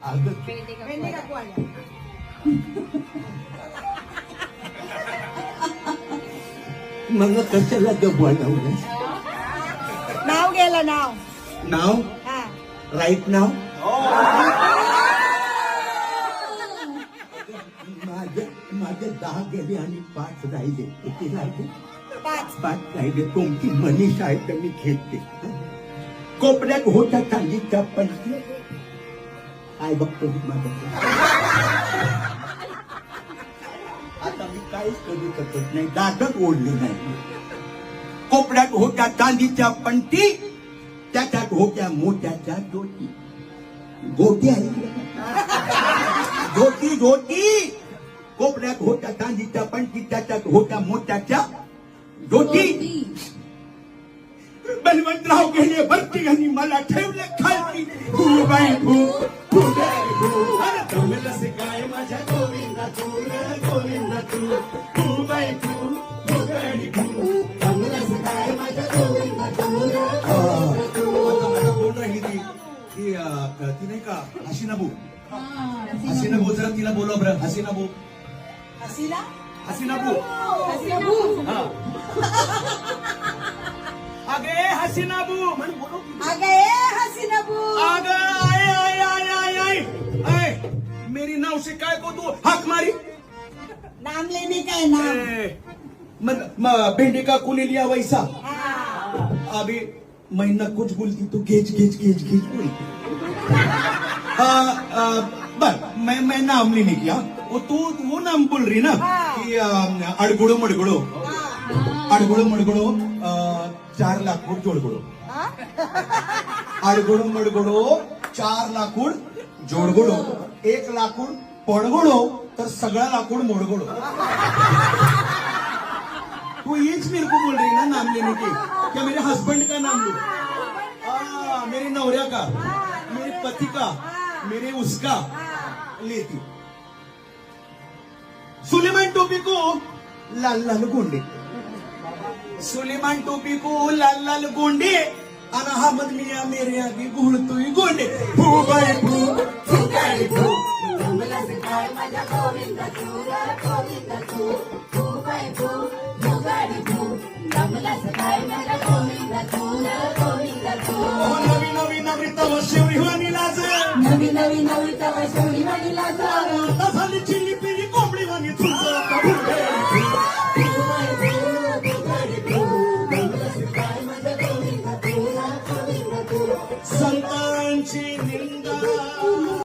अगं भेंडी काकू आल्या मग कशाला ग बनवलं नाव गेलं नाव नाव हा राईट नाव माझे माझे दहा गेले आणि पाच राहिले किती राहिले पाच पाच राहिले तुमची मनीष आहे तर मी घेते कोपऱ्यात होता चांदीचा पंच काय बघतो आता मी काहीच करू शकत नाही दादच ओढली नाही. कोपऱ्यात होत्या चांदीच्या पंटी त्याच्यात होत्या मोत्याच्या ज्योती गोटी का? ज्योती ज्योती कोपऱ्यात होत्या चांदीच्या पंटी त्याच्यात होत्या मोत्याच्या ज्योती बलवंतराव गेले भरती आणि मला ठेवले खालती. फू बाई ती नाही का हसीना हसीना जरा तिला बरं हसीना हसीना हसीना हसीना अगे हसीना बू म्हण बोलो हसीना अग आय आय आय आय आय आय मेरी नाव से काय को तू हाक मारी. नाम लेने का है नाम। भिंडी का कुली लिया वैसा। अभी मैं न कुछ बोलती तो घेच घेच घेच घेच आ, बर मैं मैं नाम नहीं किया। वो तू वो नाम बोल रही ना। कि अडगुडो मडगुडो। अडगुडो मडगुडो चार लाकूड जोडगुडो। हाँ? अडगुडो मडगुडो चार लाकूड जोडगुडो। एक लाकूड पडगुडो। तर सगळा लाकूड मोडगोड तू हीच मेरे को बोल रही ना नाम लेने की? क्या मेरे हस्बैंड का नाम लू आ, मेरे नवऱ्या का? मेरे पति का? मेरे उसका? लेती सुलेमान टोपी को लाल लाल गोंडे. सुलेमान टोपी को लाल लाल गोंडे. आणि अहमद मिया मेरे आगे घोळतोय गोंडे. फू बाय फू ओ, नवी नवी नवी तव शिवरी वाणी लाज नवी नवी नवी तवा शेवटी वाणी लाजा आता झाली चिल्ली